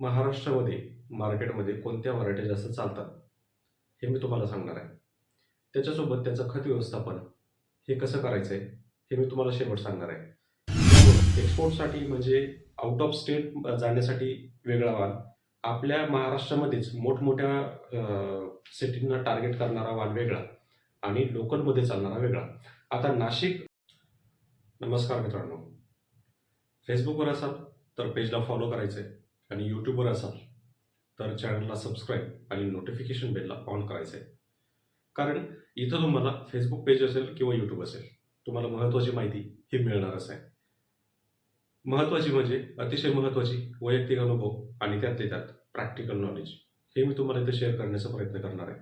महाराष्ट्रामध्ये मार्केटमध्ये कोणत्या व्हरायटी जास्त चालतात? हे मी तुम्हाला सांगणार आहे. त्याच्यासोबत त्याचं खत व्यवस्थापन हे कसं करायचं आहे हे मी तुम्हाला शेवट सांगणार आहे. एक्सपोर्टसाठी म्हणजे आउट ऑफ स्टेट जाण्यासाठी वेगळा वाण आपल्या महाराष्ट्रामध्येच मोठमोठ्या सिटींना टार्गेट करणारा वाण वेगळा आणि लोकलमध्ये चालणारा वेगळा. आता नाशिक नमस्कार मित्रांनो. फेसबुकवर असाल तर पेजला फॉलो करायचं आहे आणि यूट्यूबवर असाल तर चॅनलला सबस्क्राईब आणि नोटिफिकेशन बेलला ऑन करायचं आहे. कारण इथं तुम्हाला फेसबुक पेज असेल किंवा यूट्यूब असेल तुम्हाला महत्त्वाची माहिती ही मिळणारच आहे. महत्त्वाची म्हणजे अतिशय महत्त्वाची वैयक्तिक अनुभव आणि त्यातले त्यात प्रॅक्टिकल नॉलेज हे मी तुम्हाला इथे शेअर करण्याचा प्रयत्न करणार आहे.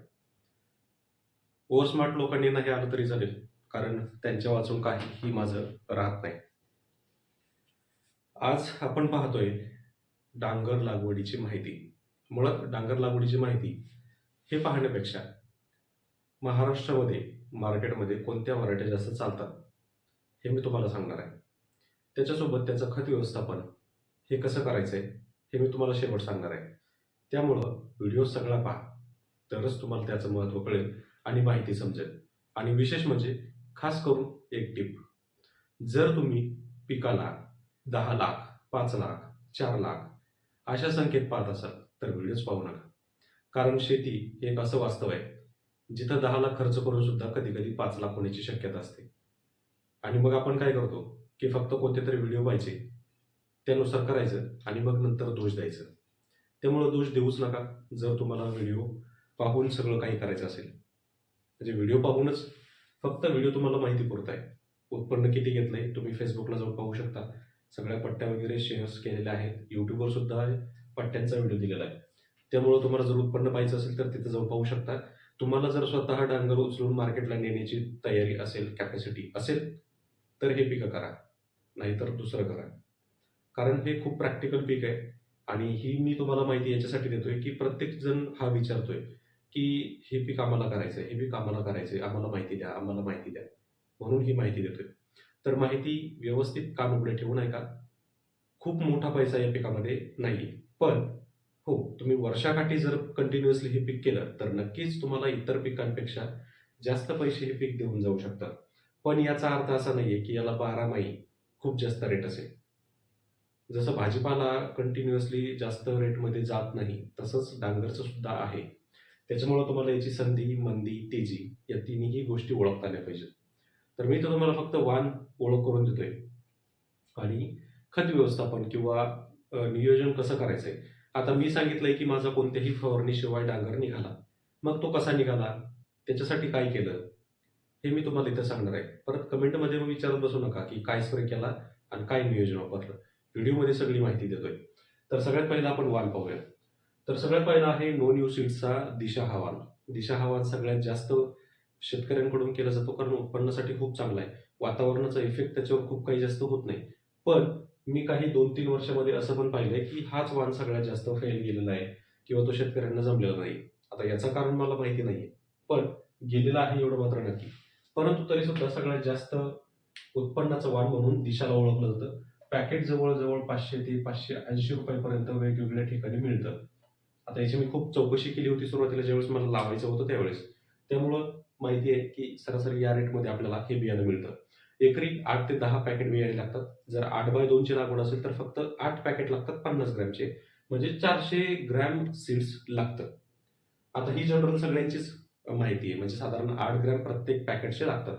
ओव्हर स्मार्ट लोकांनी नाही आलं तरी चालेल कारण त्यांच्या वाचून काहीही माझं राहत नाही. आज आपण पाहतोय डांगर लागवडीची माहिती. मुळात डांगर लागवडीची माहिती हे पाहण्यापेक्षा महाराष्ट्रामध्ये मार्केटमध्ये कोणत्या व्हरायटी जास्त चालतात हे मी तुम्हाला सांगणार आहे. त्याच्यासोबत त्याचं खत व्यवस्थापन हे कसं करायचं आहे हे मी तुम्हाला शेवट सांगणार आहे. त्यामुळं व्हिडिओ सगळा पहा. तरच तुम्हाला त्याचं महत्त्व कळेल आणि माहिती समजेल. आणि विशेष म्हणजे खास करून एक टिप. जर तुम्ही पिकाला दहा लाख पाच लाख चार लाख अशा संख्येत पाहत असाल तर व्हिडिओज पाहू नका. कारण शेती हे एक असं वास्तव आहे जिथं दहा लाख खर्च करून सुद्धा कधी कधी पाच लाख होण्याची शक्यता असते. आणि मग आपण काय करतो की फक्त कोणते तरी व्हिडिओ पाहायचे त्यानुसार करायचं आणि मग नंतर दोष द्यायचं. त्यामुळं दोष देऊच नका जर तुम्हाला व्हिडिओ पाहून सगळं काही करायचं असेल. म्हणजे व्हिडिओ पाहूनच फक्त व्हिडिओ तुम्हाला माहिती पुरत आहे. उत्पन्न किती घेतलंय तुम्ही फेसबुकला जाऊन पाहू शकता. सगळ्या पट्ट्या वगैरे शेअर्स केलेल्या आहेत. यूट्यूबवर सुद्धा पट्ट्यांचा व्हिडिओ दिलेला आहे. त्यामुळे तुम्हाला जर उत्पन्न पाहिजे असेल तर तिथे जाऊन पाहू शकता. तुम्हाला जर स्वतः डांगर उचलून मार्केटला नेण्याची तयारी असेल कॅपॅसिटी असेल तर हे पिकं करा. नाहीतर दुसरं करा. कारण हे खूप प्रॅक्टिकल पीक आहे. आणि ही मी तुम्हाला माहिती याच्यासाठी देतोय की प्रत्येक जण हा विचारतोय की हे पीक आम्हाला करायचं आहे हे पीक आम्हाला करायचं आहे आम्हाला माहिती द्या आम्हाला माहिती द्या. म्हणून ही माहिती देतोय. तर माहिती व्यवस्थित कान उघडे ठेवून का? खूप मोठा पैसा या पिकामध्ये नाही. पण हो तुम्ही वर्षाकाठी जर कंटिन्युअसली हे पीक केलं तर नक्कीच तुम्हाला इतर पिकांपेक्षा जास्त पैसे हे पीक देऊन जाऊ शकतात. पण याचा अर्थ असा नाही आहे की याला बारामाही खूप जास्त रेट असेल. जसं भाजीपाला कंटिन्युअसली जास्त रेटमध्ये जात नाही तसंच डांगरचं सुद्धा आहे. त्याच्यामुळं तुम्हाला याची संधी मंदी तेजी या तिन्ही गोष्टी ओळखता आल्या पाहिजेत. तर मी तर तुम्हाला फक्त वाण ओळख करून देतोय. आणि खत व्यवस्थापन किंवा नियोजन कसं करायचंय? आता मी सांगितलंय की माझा कोणत्याही फवारणीशिवाय डांगर निघाला. मग तो कसा निघाला? त्याच्यासाठी काय केलं? हे मी तुम्हाला इथं सांगणार आहे. परत कमेंटमध्ये मग विचारत बसू नका की काय स्प्रे केला आणि काय नियोजन वापरलं. व्हिडिओमध्ये सगळी माहिती देतोय. तर सगळ्यात पहिला आपण वाण पाहूया. तर सगळ्यात पहिला आहे नो न्यू सीड्सचा दिशा हवान दिशा हवान सगळ्यात जास्त शेतकऱ्यांकडून केला जातो कारण उत्पन्नासाठी खूप चांगला आहे. वातावरणाचा इफेक्ट त्याच्यावर खूप काही जास्त होत नाही. पण मी काही दोन तीन वर्षामध्ये असं पण पाहिलंय की हाच वाण सगळ्यात जास्त फेल गेलेला आहे किंवा तो शेतकऱ्यांना जमलेला नाही. आता याचं कारण मला माहिती नाहीये. पण गेलेला आहे एवढं मात्र नक्की. परंतु तरी सुद्धा सगळ्यात जास्त उत्पन्नाचं वाण म्हणून दिशाला ओळखलं जातं. पॅकेट जवळजवळ पाचशे ते पाचशे ऐंशी रुपयापर्यंत वेगवेगळ्या ठिकाणी मिळतं. आता याची मी खूप चौकशी केली होती सुरुवातीला ज्यावेळेस मला लावायचं होतं त्यावेळेस. त्यामुळं माहिती आहे की सरासरी या रेटमध्ये आपल्याला हे बियाणं मिळतं. एकरी आठ ते दहा पॅकेट बियाणे लागतात. जर आठ बाय दोनची लागवड असेल तर फक्त आठ पॅकेट लागतात पन्नास ग्रॅमचे. म्हणजे चारशे ग्रॅम सीड्स लागतं आता ही जनरल सगळ्यांचीच माहिती आहे. म्हणजे साधारण आठ ग्रॅम प्रत्येक पॅकेटचे लागतात.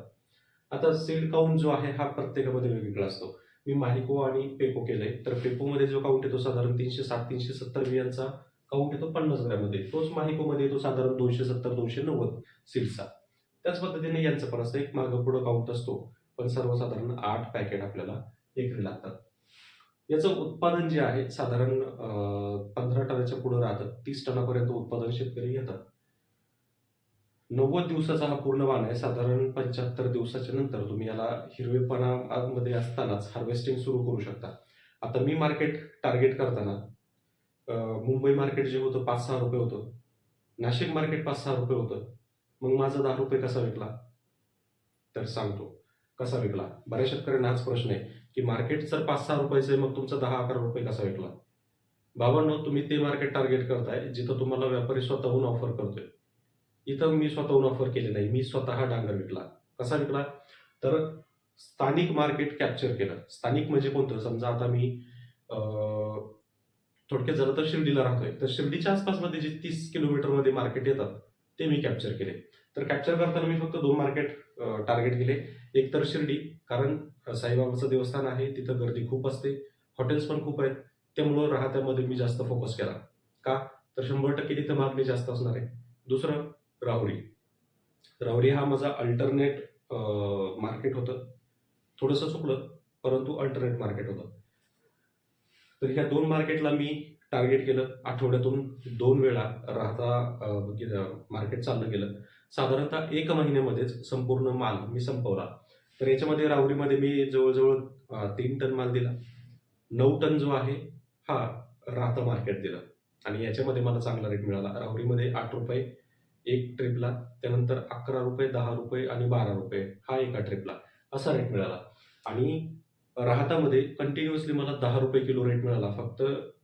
आता सीड काउंट जो आहे हा प्रत्येकामध्ये वेगवेगळा असतो. मी माहिको आणि पेपो केलंय. तर पेपोमध्ये जो काउंट येतो साधारण तीनशे सात तीनशे सत्तर बियांचा काउंट येतो पन्नास ग्रॅममध्ये. तोच माहिकोमध्ये येतो साधारण दोनशे सत्तर दोनशे नव्वद सीडचा त्याच पद्धतीने यांचं पण असतं एक मागं पुढं काउंट असतो. पण सर्वसाधारण आठ पॅकेट आपल्याला एकरी लागतात. याचं उत्पादन जे आहे साधारण पंधरा टनाच्या पुढे राहतं. तीस टनापर्यंत उत्पादन शेतकरी घेतात नव्वद दिवसाचा हा पूर्ण वाण आहे. साधारण पंच्याहत्तर दिवसाच्या नंतर तुम्ही याला हिरवेपणामध्ये असतानाच हार्वेस्टिंग सुरू करू शकता. आता मी मार्केट टार्गेट करताना मुंबई मार्केट जे होतं पाच सहा रुपये होतं. नाशिक मार्केट पाच सहा रुपये होतं. मग माझा दहा रुपये कसा विकला? तर सांगतो. कसा विकला? बऱ्याच शेतकऱ्यांना हाच प्रश्न आहे की मार्केट जर पाच सहा रुपयाचं आहे मग तुमचा दहा अकरा रुपये कसा विकला? बाबांनो तुम्ही ते मार्केट टार्गेट करताय जिथं तुम्हाला व्यापारी स्वतःहून ऑफर करतोय. इथं मी स्वतःहून ऑफर केले नाही मी स्वतः डांगर विकला. कसा विकला? तर स्थानिक मार्केट कॅप्चर केलं. स्थानिक म्हणजे कोणतं? समजा आता मी थोडक्यात झालं तर शिर्डीला राहतोय. तर शिर्डीच्या आसपासमध्ये जे तीस किलोमीटरमध्ये मार्केट येतात ते मी कॅप्चर केले. तर कॅप्चर करताना मी फक्त दोन मार्केट टार्गेट केले. एक तर शिर्डी कारण साईबाबाचं देवस्थान आहे तिथं गर्दी खूप असते. हॉटेल्स पण खूप आहेत. त्यामुळं राहत्यामध्ये मी जास्त फोकस केला. का? तर शंभर टक्के तिथं मागणी जास्त असणार आहे. दुसरं राहुरी. राहुरी हा माझा अल्टरनेट मार्केट होतं. थोडंसं चुकलं परंतु अल्टरनेट मार्केट होतं. तर ह्या दोन मार्केटला मी टार्गेट केलं. आठवड्यातून दोन वेळा राहता मार्केट चाललं गेलं. साधारणतः एक महिन्यामध्येच संपूर्ण माल मी संपवला. तर याच्यामध्ये राहुरीमध्ये मी जवळजवळ तीन टन माल दिला. नऊ टन जो आहे हा राहता मार्केट दिलं. आणि याच्यामध्ये मला चांगला रेट मिळाला. राहुरीमध्ये आठ रुपये एक ट्रिपला त्यानंतर अकरा रुपये दहा रुपये आणि बारा रुपये हा एका ट्रिपला असा रेट मिळाला. आणि राहतामध्ये कंटिन्युअसली मला दहा रुपये किलो रेट मिळाला. फक्त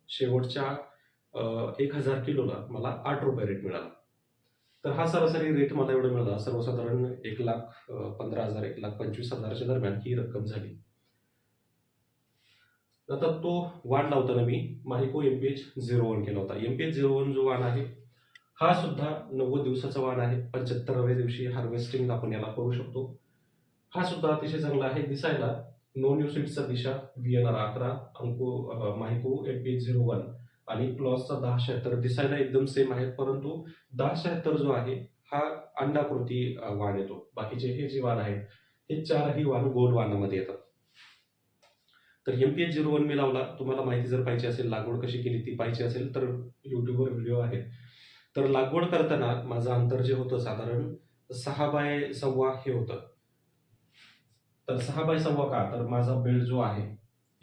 शेवटच्या एक हजार किलोला मला आठ रुपये रेट मिळाला. तर हा सरासरी रेट मला एवढा मिळाला. सर्वसाधारण एक लाख पंधरा हजार एक लाख पंचवीस हजाराच्या दरम्यान ही रक्कम झाली. आता तो वाण लावताना मी Mahyco M P H zero one केला होता. M P H zero one जो वाण आहे हा सुद्धा नव्वद दिवसाचा वाण आहे. पंच्याहत्तराव्या दिवशी हार्वेस्टिंग आपण याला करू शकतो. हा सुद्धा अतिशय चांगला आहे. दिसायला नो न्यू सीट्सचा दिशा व्ही एन आर अकरा अंको Mahyco M P H zero one आणि प्लॉसचा दहा शहात्तर दिसायला एकदम सेम आहे परंतु दहा शहात्तर जो आहे हा अंडाकृती वाण येतो. बाकीचे हे जे वाण आहेत हे चारही वाण गोल वाणामध्ये येतात. तर M P H zero one मी लावला. तुम्हाला माहिती जर पाहिजे असेल लागवड कशी केली ती पाहिजे असेल तर युट्यूबवर व्हिडिओ आहे. तर लागवड करताना माझं अंतर जे होतं साधारण सहा बाय सव्वा हे होतं. तर सहा बाय सव्वा का? तर माझा बेल्ट जो आहे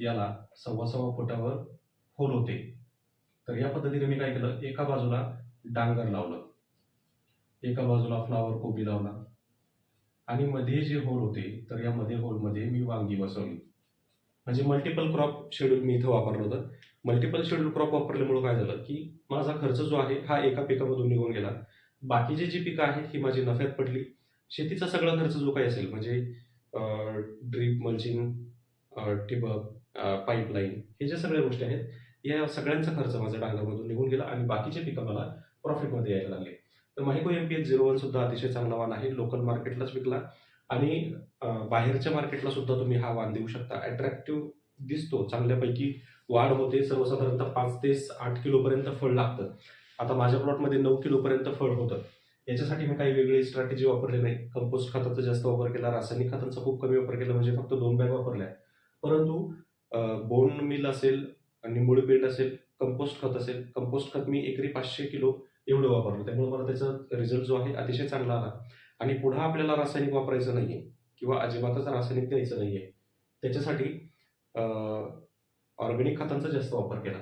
याला सव्वा सव्वा फुटावर होल होते. तर या पद्धतीने मी काय केलं? एका बाजूला डांगर लावलं. एका बाजूला फ्लावर कोबी लावला. आणि मध्ये जे होल होते तर या मध्ये होलमध्ये मी वांगी बसवली. म्हणजे मल्टिपल क्रॉप शेड्यूल मी इथं वापरलं होतं. मल्टिपल शेड्यूल क्रॉप वापरल्यामुळे काय झालं की माझा खर्च जो आहे हा एका पिकामधून निघून गेला. बाकीची जी पिकं आहेत ही माझी नफ्यात पडली. शेतीचा सगळा खर्च जो काही असेल म्हणजे ड्रीप मल्चिंग ठिबक पाईपलाईन हे ज्या सगळ्या गोष्टी आहेत या सगळ्यांचा खर्च माझा डांगरमधून निघून गेला आणि बाकीचे पिकं मला प्रॉफिटमध्ये यायला लागले. तर Mahyco M P H zero one सुद्धा अतिशय चांगला वाण आहे. लोकल मार्केटलाच विकला. आणि बाहेरच्या मार्केटला सुद्धा तुम्ही हा वाण देऊ शकता. अट्रॅक्टिव्ह दिसतो. चांगल्यापैकी वाढ होते. सर्वसाधारणतः पाच ते आठ किलोपर्यंत फळ लागतं. आता माझ्या प्लॉटमध्ये नऊ किलोपर्यंत फळ होतं. याच्यासाठी मी काही वेगळी स्ट्रॅटेजी वापरली नाही. कंपोस्ट खताचा जास्त वापर केला. रासायनिक खतांचा खूप कमी वापर केला. म्हणजे फक्त दोन बॅग वापरल्या. परंतु बोन मिल असेल आणि मुळ पेंट असेल कंपोस्ट खत असेल कंपोस्ट खत मी एकरी पाचशे किलो एवढं वापरलं त्यामुळे मला त्याचा रिझल्ट जो आहे अतिशय चांगला आला. आणि पुढे आपल्याला रासायनिक वापरायचं नाही आहे किंवा अजिबातच रासायनिक द्यायचं नाही आहे त्याच्यासाठी ऑर्गॅनिक खतांचा जास्त वापर केला.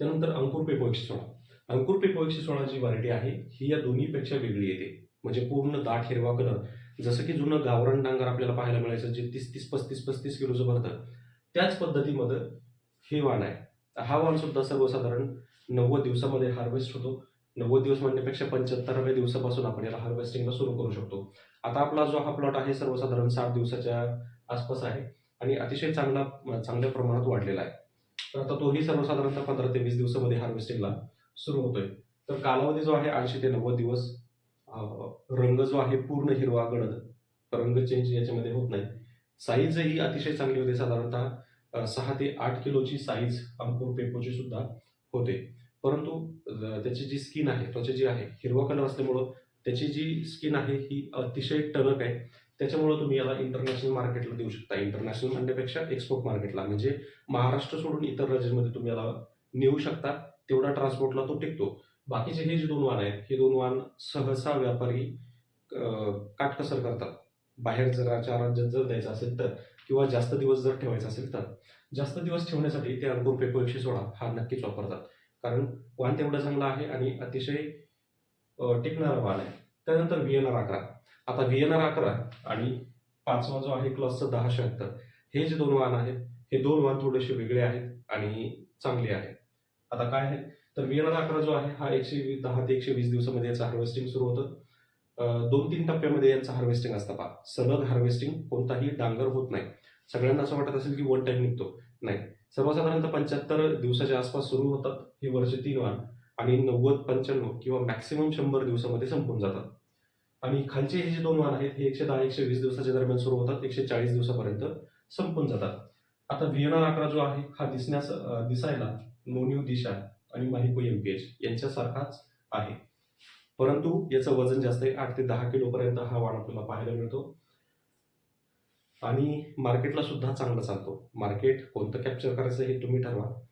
त्यानंतर अंकुर पेपो एकशे सोळा अंकुर पेपो एकशे सोळा जी व्हरायटी आहे ही या दोन्हीपेक्षा वेगळी येते. म्हणजे पूर्ण दाट हिरवा कलर जसं की जुनं गावरण डांगर आपल्याला पाहायला मिळायचं जे तीस तीस पस्तीस पस्तीस किलोचं भरतं. त्याच पद्धतीमध्ये हे वाण आहे. हा वाण सुद्धा सर्वसाधारण नव्वद दिवसामध्ये हार्वेस्ट होतो. नव्वद दिवस म्हणण्यापेक्षा पंच्याहत्तराव्या दिवसापासून आपण याला हार्वेस्टिंगला सुरू करू शकतो. आता आपला जो हा प्लॉट आहे सर्वसाधारण साठ दिवसाच्या आसपास आहे आणि अतिशय चांगला चांगल्या प्रमाणात वाढलेला आहे. तर आता तोही सर्वसाधारणतः पंधरा ते वीस दिवसामध्ये हार्वेस्टिंगला सुरू होतोय. तर कालावधी जो आहे ऐंशी ते नव्वद दिवस रंग जो आहे पूर्ण हिरवा गडद. रंग चेंज याच्यामध्ये होत नाही. साईजही अतिशय चांगली होते साधारणतः सहा ते आठ किलोची साईज अंकुर पेपोची सुद्धा होते. परंतु त्याची जी स्किन आहे त्वचा जी आहे हिरवा कलर असल्यामुळं त्याची जी स्किन आहे ही अतिशय टणक आहे. त्याच्यामुळं तुम्ही याला इंटरनॅशनल मार्केटला देऊ शकता. इंटरनॅशनल म्हणण्यापेक्षा एक्सपोर्ट मार्केटला म्हणजे महाराष्ट्र सोडून इतर राज्यांमध्ये तुम्ही याला नेऊ शकता. तेवढा ट्रान्सपोर्टला तो टिकतो. बाकीचे हे जे दोन वाहन आहेत हे दोन वाण सहसा व्यापारी काटकसर करतात. बाहेर जर राज्यात जर द्यायचं असेल तर. किंवा जास्त दिवस जर ठेवायचं असेल तर. जास्त दिवस ठेवण्यासाठी ते अंकुर पेपो एकशे सोळा हा नक्कीच वापरतात. कारण वाण तेवढं चांगलं आहे आणि अतिशय टिकणारा वाण आहे. त्यानंतर व्ही एन आर अकरा. आता व्ही एन आर अकरा आणि पाचवा जो आहे क्लॉसचा दहा शहात्तर हे जे दोन वाहन आहेत हे दोन वाहन थोडेसे वेगळे आहेत आणि चांगले आहे आता काय आहे? तर विएनआर अकरा जो आहे हा एकशे दहा ते एकशे वीस दिवसामध्ये याचं हार्वेस्टिंग सुरू होतं. दोन तीन टप्प्यामध्ये यांचं हार्वेस्टिंग असतं पहा. सलग हार्वेस्टिंग कोणताही डांगर होत नाही. सगळ्यांना असं वाटत असेल की वन टाइम निघतो. नाही. सर्वसाधारणतः पंच्याहत्तर दिवसाच्या आसपास सुरू होतात ही वर्ष तीन वाण आणि नव्वद पंच्याण्णव किंवा मॅक्सिमम शंभर दिवसामध्ये संपून जातात. आणि खालचे हे जे दोन वाण आहेत हे एकशे दहा एकशे वीस दिवसाच्या दरम्यान सुरू होतात. एकशे चाळीस दिवसापर्यंत संपून जातात. आता व्हिएना आकडा जो आहे हा दिसण्यास दिसायला नोन्यू दिशा आणि माहिको एमपीएच यांच्यासारखाच आहे. परंतु याचं वजन जास्त आहे आठ ते दहा किलोपर्यंत हा वाण आपल्याला पाहायला मिळतो. आणि मार्केटला सुद्धा चांगला चालतो. मार्केट कोणतं कॅप्चर करायचं हे तुम्ही ठरवा.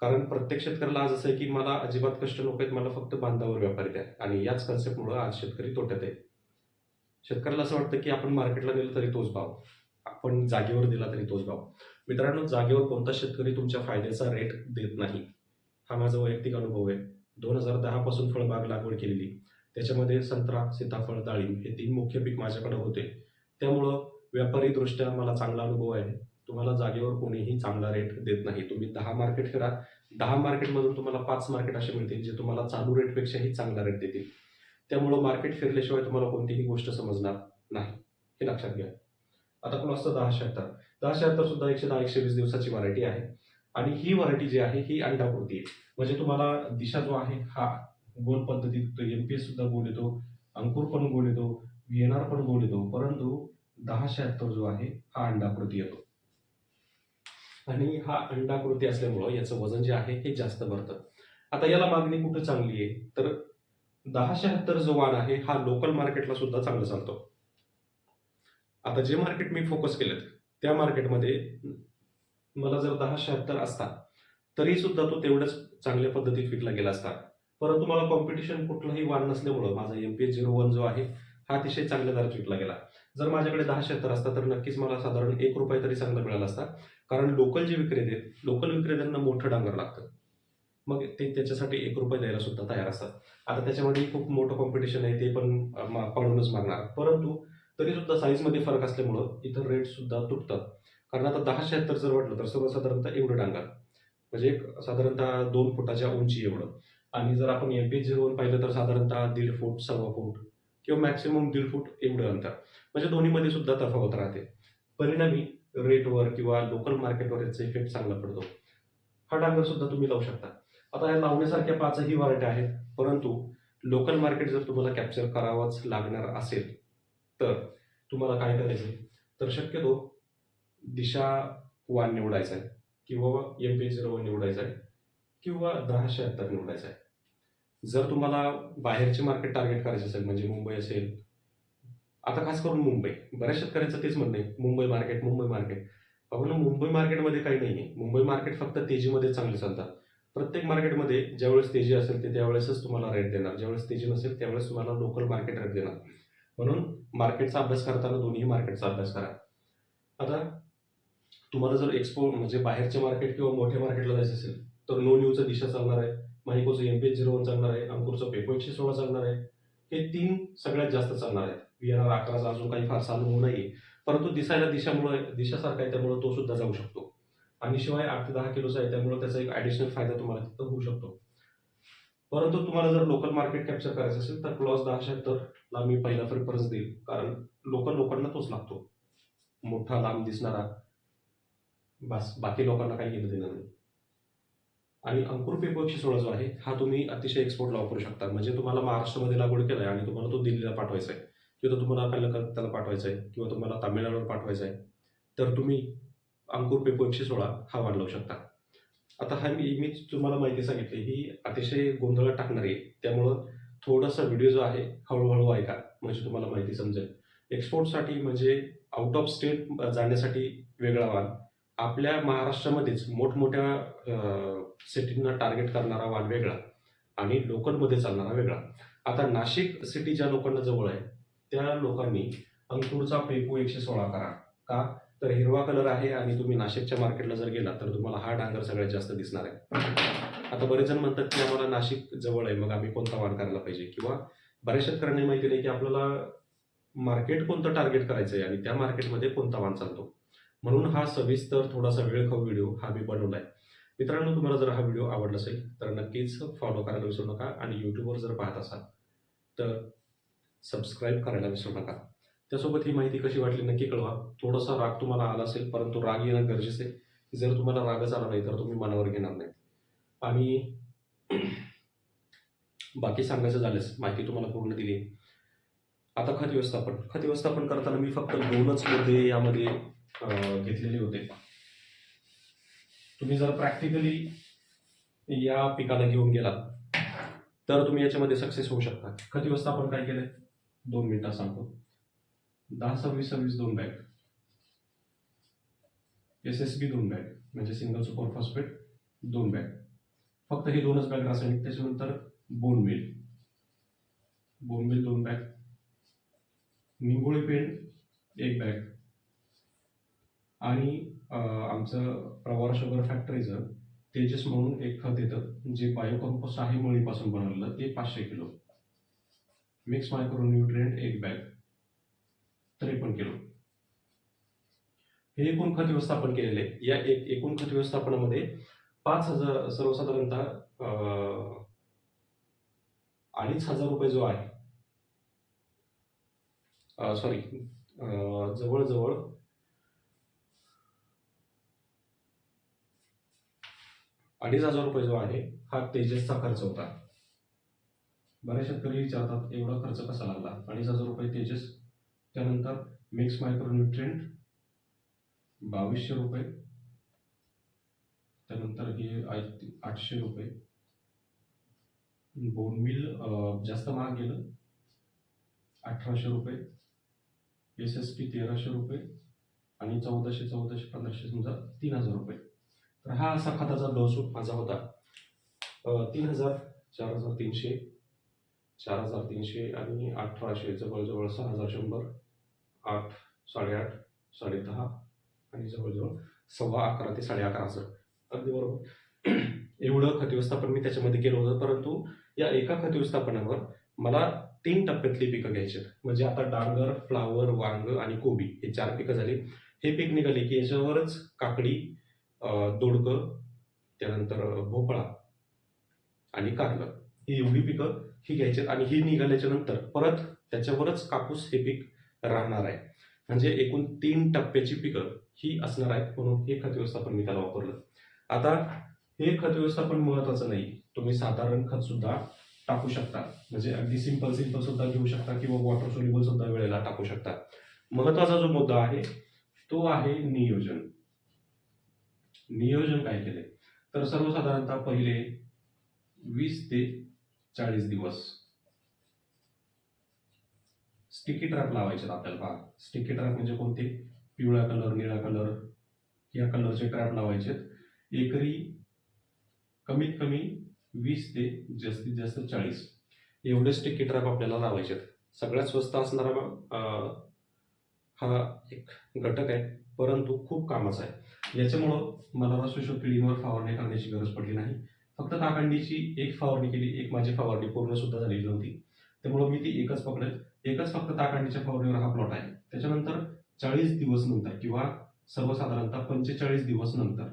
कारण प्रत्येक शेतकऱ्याला आज असं आहे की मला अजिबात कष्ट नको आहेत मला फक्त बांधावर व्यापारी द्या. आणि याच कन्सेप्टमुळे आज शेतकरी तोट्यात आहे. शेतकऱ्याला असं वाटतं की आपण मार्केटला नेलं तरी तोच भाव. आपण जागेवर दिला तरी तोच भाव. मित्रांनो जागेवर कोणता शेतकरी तुमच्या फायद्याचा रेट देत नाही? हा माझा वैयक्तिक अनुभव आहे. दोन हजार दहा पासून फळबाग लागवड केलेली. त्याच्यामध्ये संत्रा सीताफळ डाळिंब हे तीन मुख्य पीक माझ्याकडे होते. त्यामुळं व्यापारी दृष्ट्या मला चांगला अनुभव आहे. तुम्हाला जागेवर कोणीही चांगला रेट देत नाही. तुम्ही दहा मार्केट करा दहा मार्केटमधून तुम्हाला पाच मार्केट असे मिळतील जे तुम्हाला चालू रेटपेक्षाही चांगला रेट देतील. त्यामुळं मार्केट फिरल्याशिवाय तुम्हाला कोणतीही गोष्ट समजणार नाही. हे लक्षात घ्या. आता कोण असतं दहा शहात्तर. दहा शहात्तर सुद्धा एकशे दहा एकशे वीस दिवसाची व्हरायटी आहे. आणि ही व्हरायटी जी आहे ही अंडाकृती आहे. म्हणजे तुम्हाला दिशा जो आहे हा गोल पद्धतीत एम पी सुद्धा गोल येतो अंकुर पण गोल येतो वि एन आर पण गोल येतो परंतु दहा शहात्तर जो आहे हा अंडाकृती येतो. आणि हा अंडाकृती असल्यामुळं याचं वजन जे आहे हे जास्त भरतं. आता याला मागणी कुठं चांगली आहे? तर दहा शहात्तर जो वाण आहे हा लोकल मार्केटला सुद्धा चांगला चालतो. आता जे मार्केट मी फोकस केलं त्या मार्केटमध्ये मला जर दहा शहात्तर असता तरी सुद्धा तो तेवढ्याच चांगल्या पद्धतीत विकला गेला असता. परंतु मला कॉम्पिटिशन कुठलंही वाढ नसल्यामुळं माझा M P S zero one जो आहे हा अतिशय चांगल्या दरात विकला गेला. जर माझ्याकडे दहा शहात्तर असता तर नक्कीच मला साधारण एक रुपये तरी चांगला मिळाला असता. कारण लोकल जे विक्रेते आहेत लोकल विक्रेत्यांना मोठं डांगर लागतं. मग ते त्याच्यासाठी एक रुपये द्यायला सुद्धा तयार असतात. आता त्याच्यामध्ये खूप मोठं कॉम्पिटिशन आहे ते पण मा- पाडूनच मागणार. परंतु तरी सुद्धा साईजमध्ये फरक असल्यामुळं इथं रेट सुद्धा तुटतात कारण आता दहा शहात्तर जर म्हटलं तर सर्वसाधारणतः एवढं डांगर म्हणजे एक साधारणतः दोन फुटाच्या उंची एवढं. आणि जर आपण एम पी झिरो पाहिलं तर साधारणतः दीड फूट सव्वा फूट किंवा मॅक्सिमम दीड फूट एवढं अंतर. म्हणजे दोन्हीमध्ये सुद्धा तफावत राहते. परिणामी रेटवर किंवा लोकल मार्केटवर याचा इफेक्ट चांगला पडतो. हा डांगर सुद्धा तुम्ही लावू शकता. आता या लावण्यासारख्या पाचही व्हरायटी आहेत. परंतु लोकल मार्केट जर तुम्हाला कॅप्चर करावंच लागणार असेल तर तुम्हाला काय करायचं तर शक्यतो दिशा वान निवडायचा आहे. किंवा एम पी झिरो वन निवडायचा आहे. किंवा दहा शहात्तर निवडायचा आहे. जर तुम्हाला बाहेरचे मार्केट टार्गेट करायचे असेल म्हणजे मुंबई असेल आता खास करून मुंबई. बऱ्याच शेतकऱ्यांचं तेच म्हणणं आहे. मुंबई मार्केट मुंबई मार्केट आपण मुंबई मार्केटमध्ये काही नाही आहे मुंबई मार्केट फक्त तेजीमध्ये चांगले चालतात. प्रत्येक मार्केटमध्ये ज्यावेळेस तेजी असेल ते त्यावेळेसच तुम्हाला रेट देणार. ज्यावेळेस तेजी नसेल त्यावेळेस तुम्हाला लोकल मार्केट रेट देणार. म्हणून मार्केटचा अभ्यास करताना दोन्ही मार्केटचा अभ्यास करा. आता तुम्हाला जर एक्सपो म्हणजे बाहेरचे मार्केट किंवा मोठ्या मार्केटला जायचं असेल तर नो न्यूचं दिशा चालणार आहे. माहिकोचं एम पी झिरो वन चालणार आहे. अंकुरचं पेपो एकशे सोळा चालणार आहे. हे तीन सगळ्यात जास्त चालणार आहेत. व्ही एन आर अकराचा अजून काही फारसा अनुभव नाही परंतु दिसायला दिशामुळे दिशासारखा आहे त्यामुळे तो सुद्धा जाऊ शकतो. आणि शिवाय आठ ते दहा किलोचा आहे त्यामुळे त्याचा एक ॲडिशनल फायदा तुम्हाला तिथं होऊ शकतो. परंतु तुम्हाला जर लोकल मार्केट कॅप्चर करायचं असेल तर क्लॉस दहा शहात्तरला मी पहिला प्रेफरन्स देईल. कारण लोकल लोकांना तोच लागतो. मोठा लांब दिसणारा. बस बाकी लोकांना काही घेणं देणार नाही. आणि अंकुर पेपर एकशे सोळा जो आहे हा तुम्ही अतिशय एक्सपोर्टला वापरू शकता. म्हणजे तुम्हाला महाराष्ट्रामध्ये लागवड केला आहे आणि तुम्हाला तो दिल्लीला पाठवायचा आहे. किंवा तुम्हाला कलकत्त्याला पाठवायचा आहे किंवा तुम्हाला तामिळनाडूला पाठवायचा आहे तर तुम्ही अंकुर पेपर एकशे सोळा हा वाढ लावू शकता. आता हा मी मी तुम्हाला माहिती सांगितली ही अतिशय गोंधळात टाकणारी आहे. त्यामुळं थोडासा व्हिडिओ जो आहे हळूहळू ऐका. म्हणजे तुम्हाला माहिती समजेल. एक्सपोर्टसाठी म्हणजे आउट ऑफ स्टेट जाण्यासाठी वेगळा वाहन आपल्या महाराष्ट्रामध्येच मोठमोठ्या सिटींना टार्गेट करणारा वाण वेगळा आणि लोकलमध्ये चालणारा वेगळा. आता नाशिक सिटी ज्या लोकांना जवळ आहे त्या लोकांनी अंकुरचा पेपू एकशे सोळा करा. का? तर हिरवा कलर आहे आणि तुम्ही नाशिकच्या मार्केटला जर गेला तर तुम्हाला हा डांगर सगळ्यात जास्त दिसणार आहे. आता बरेच जण म्हणतात की आम्हाला नाशिक जवळ आहे मग आम्ही कोणता वाण करायला पाहिजे? किंवा बऱ्याच शेतकऱ्यांनी माहिती नाही की आपल्याला मार्केट कोणतं टार्गेट करायचं आहे आणि त्या मार्केटमध्ये कोणता वाण चालतो? म्हणून हा सविस्तर थोडासा वेळ खाऊ व्हिडिओ हा मी बनवलाय. मित्रांनो तुम्हाला जर हा व्हिडिओ आवडला असेल तर नक्कीच फॉलो करायला विसरू नका आणि यूट्यूबवर जर पाहत असाल तर सबस्क्राईब करायला विसरू नका. त्यासोबत ही माहिती कशी वाटली नक्की कळवा. थोडासा राग तुम्हाला आला असेल परंतु राग येणं गरजेचं आहे. जर तुम्हाला रागच आला नाही तर तुम्ही मनावर घेणार नाही आणि बाकी सांगायचं झाल्यास माहिती तुम्हाला पूर्ण दिली. आता खत व्यवस्थापन. खत व्यवस्थापन करताना मी फक्त दोनच मुद्दे यामध्ये घेतलेले होते. तुम्ही जर प्रॅक्टिकली या पिकाला घेऊन गेलात तर तुम्ही याच्यामध्ये सक्सेस होऊ शकता. खत व्यवस्थापन काय केलंय? दोन मिनिटात सांगतो. दहा सव्वीस सव्वीस दोन बॅग. एस एस बी दोन बॅग म्हणजे सिंगल सुपर फॉस्फेट दोन बॅग. फक्त हे दोनच बॅग रासायनिक त्याच्यानंतर बोनमिल बोनमिल दोन बॅग. निंबोळी पेंड एक बॅग. आणि आमचं प्रवार शुगर फॅक्टरीचं तेजस म्हणून एक खत येतं जे बायोकॉम्पोस्ट आहे मुळीपासून बनवलेलं ते पाचशे किलो मिक्स मायक्रोन्युट्रिएंट एक बॅग त्रेपन्न किलो हे एकूण खत व्यवस्थापन केलेले आहे. या एक एकूण खत व्यवस्थापनामध्ये पाच हजार सर्वसाधारणतः अडीच हजार रुपये जो आहे सॉरी जवळजवळ अडीच हजार रुपये जो आहे हा तेजसचा खर्च होता. बरेच शेतकरी विचारतात एवढा खर्च कसा लागला? अडीच हजार रुपये तेजस त्यानंतर मिक्स मायक्रोन्युट्रिएंट बावीसशे रुपये त्यानंतर हे आय- आठशे रुपये. बोनमिल जास्त महाग गेलं अठराशे रुपये. एस एस पी तेराशे रुपये आणि चौदाशे चौदाशे पंधराशे समजा तीन हजार रुपये. तर हा असा खताचा डोस माझा होता. तीन हजार चार हजार तीनशे चार हजार तीनशे आणि अठराशे जवळजवळ सहा हजार शंभर आठ साडेआठ साडे दहा आणि जवळजवळ सव्वा अकरा ते साडे अकरा हजार अगदी बरोबर. एवढं खत व्यवस्थापन मी त्याच्यामध्ये केलं होतं परंतु या एका खत व्यवस्थापनावर मला तीन टप्प्यातली पिकं घ्यायची आहेत. म्हणजे आता डांगर फ्लावर वांग आणि कोबी हे चार पिकं झाली. हे पीक निघाले की याच्यावरच काकडी दोडकं त्यानंतर भोपळा आणि कारलं. ही एवढी पिकं ही घ्यायची आहेत आणि ही निघाल्याच्या नंतर परत त्याच्यावरच कापूस हे पीक राहणार आहे. म्हणजे एकूण तीन टप्प्याची पिकं ही असणार आहेत. म्हणून हे खत व्यवस्थापन मी त्याला वापरलं. आता हे खत व्यवस्थापन महत्वाचं नाही. तुम्ही साधारण खत सुद्धा टाकू शकता. म्हणजे अगदी सिंपल सिंपल सुद्धा घेऊ शकता किंवा वॉटर सोल्युबल सुद्धा वेळेला टाकू शकता. महत्त्वाचा जो मुद्दा आहे तो आहे नियोजन. नियोजन काय केले तर सर्वसाधारणतः पहिले वीस ते चाळीस दिवस स्टिकी ट्रॅप लावायचे आपल्याला पहा. स्टिकी ट्रॅप म्हणजे कोणते? पिवळा कलर निळा कलर या कलरचे ट्रॅप लावायचे एकरी कमीत कमी वीस ते जास्तीत जास्त चाळीस. एवढे स्टिकी ट्रॅप आपल्याला लावायचे आहेत. सगळ्यात स्वस्त असणारा हा एक घटक आहे. परंतु खूप कामाचा आहे. याच्यामुळं मला रसोशो किडींवर फवारणी करण्याची गरज पडली नाही. फक्त काकांडीची एक फवारणी केली एक माझी फवारणी पूर्ण सुद्धा झालेली नव्हती. त्यामुळं मी ती एकच पकडेल एकच फक्त ताकांडीच्या फवारणीवर हा प्लॉट आहे. त्याच्यानंतर चाळीस दिवस नंतर किंवा सर्वसाधारणतः पंचेचाळीस दिवस नंतर.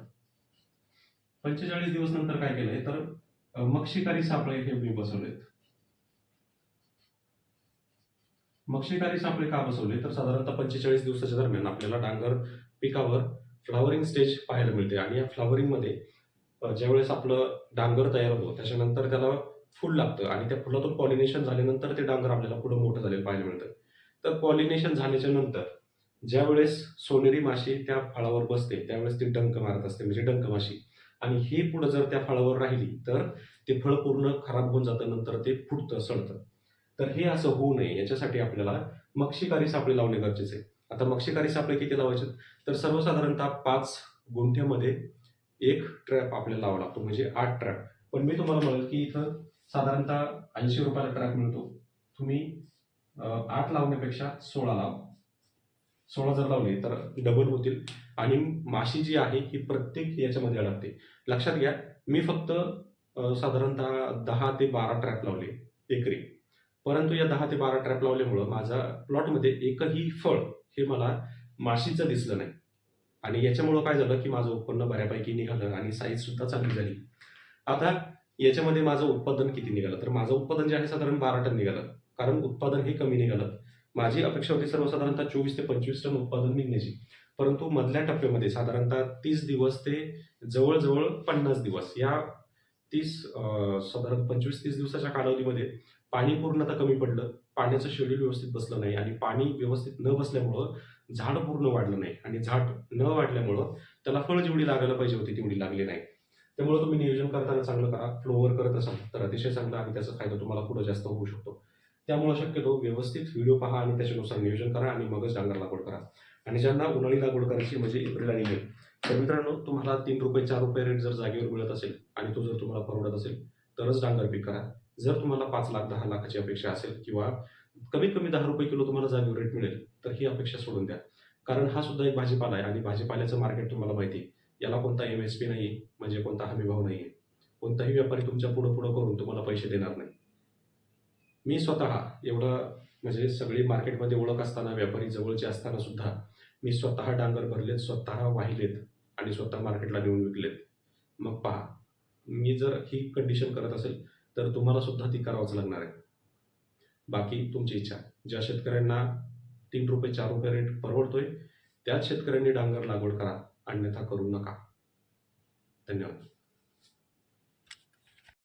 पंचेचाळीस दिवस नंतर काय केलंय? तर मक्षिकारी सापळे हे मी बसवलेत. मक्षिकारी सापळे का बसवले? तर साधारणतः पंचेचाळीस दिवसाच्या दरम्यान आपल्याला डांगर पिकावर फ्लावरिंग स्टेज पाहायला मिळते. आणि या फ्लावरिंगमध्ये ज्यावेळेस आपलं डांगर तयार होतो त्याच्यानंतर त्याला फुल लागतं. आणि त्या फुलातून पॉलिनेशन झाल्यानंतर ते डांगर आपल्याला पुढे मोठं झालेलं पाहायला मिळतं. तर पॉलिनेशन झाल्याच्यानंतर ज्यावेळेस सोनेरी माशी त्या फळावर बसते त्यावेळेस ती डंक मारत असते म्हणजे डंक माशी. आणि ही पुढं जर त्या फळावर राहिली तर ते फळ पूर्ण खराब होऊन जातं नंतर ते फुटतं सडतं. तर हे असं होऊ नये. याच्यासाठी आपल्याला मक्षिकारी सापळे लावणे गरजेचे आहे. आता मक्षिकारी सापळे किती लावायचे तर सर्वसाधारणतः पाच गुंठ्यामध्ये एक ट्रॅप आपल्याला लावा लागतो म्हणजे आठ ट्रॅप पण मी तुम्हाला म्हणेल की इथं साधारणतः ऐंशी रुपयाला ट्रॅप मिळतो. तुम्ही आठ लावण्यापेक्षा सोळा लावा. सोळा जर लावले तर डबल होतील. आणि माशी जी आहे ही प्रत्येक याच्यामध्ये अडकते. लक्षात घ्या मी फक्त साधारणतः दहा ते बारा ट्रॅप लावले एकरी. परंतु या दहा ते बारा ट्रॅप लावल्यामुळं माझा प्लॉटमध्ये एकही फळ हे मला माशीचं दिसलं नाही. आणि याच्यामुळं काय झालं की माझं उत्पन्न बऱ्यापैकी निघालं आणि साईज सुद्धा चांगली झाली. आता याच्यामध्ये माझं उत्पादन किती निघालं? तर माझं उत्पादन जे आहे साधारण बारा टन निघालं. कारण उत्पादन हे कमी निघालं. माझी अपेक्षा होती सर्वसाधारणतः चोवीस ते पंचवीस टन उत्पादन निघण्याची. परंतु मधल्या टप्प्यामध्ये साधारणतः तीस दिवस ते जवळजवळ पन्नास दिवस या तीस साधारण पंचवीस तीस दिवसाच्या कालावधीमध्ये पाणी पूर्णतः कमी पडलं. पाण्याचं शेड्यूल व्यवस्थित बसलं नाही आणि पाणी व्यवस्थित न बसल्यामुळं झाड पूर्ण वाढलं नाही. आणि झाड न वाढल्यामुळं त्याला फळ जेवढी लागायला पाहिजे होती तेवढी लागली नाही. त्यामुळे तुम्ही नियोजन करताना चांगलं करा फ्लोवर करत असाल तर अतिशय चांगला आणि त्याचा फायदा तुम्हाला पुढे जास्त होऊ शकतो. त्यामुळे शक्यतो व्यवस्थित व्हिडिओ पहा आणि त्याच्यानुसार नियोजन करा आणि मगच डांगर लागवड करा. आणि ज्यांना उन्हाळी लागवड करायची म्हणजे एप्रिल आणि मे तर मित्रांनो तुम्हाला तीन रुपये चार रुपये रेट जर जागेवर मिळत असेल आणि तो जर तुम्हाला परवडत असेल तरच डांगर पीक करा. जर तुम्हाला पाच लाख दहा लाखाची अपेक्षा असेल किंवा कमीत कमी दहा रुपये किलो तुम्हाला जागेवर रेट मिळेल तर ही अपेक्षा सोडून द्या. कारण हा सुद्धा एक भाजीपाला आहे आणि भाजीपाल्याचं मार्केट तुम्हाला माहिती आहे. याला कोणता एम एस पी नाही म्हणजे कोणता हमी भाव नाही आहे कोणताही व्यापारी तुमच्या पुढं पुढं करून तुम्हाला पैसे देणार नाही. मी स्वतः एवढं म्हणजे सगळी मार्केटमध्ये ओळख असताना व्यापारी जवळचे असताना सुद्धा मी स्वतः डांगर भरलेत स्वतः वाहिलेत आणि स्वतः मार्केटला नेऊन विकलेत. मग पहा मी जर ही कंडिशन करत असेल तर तुम्हाला सुद्धा ती करावंच लागणार आहे. बाकी तुमची इच्छा. ज्या शेतकऱ्यांना तीन रुपये चार रुपये रेट परवडतोय त्याच शेतकऱ्यांनी डांगर लागवड करा. अन्यथा करू नका. धन्यवाद.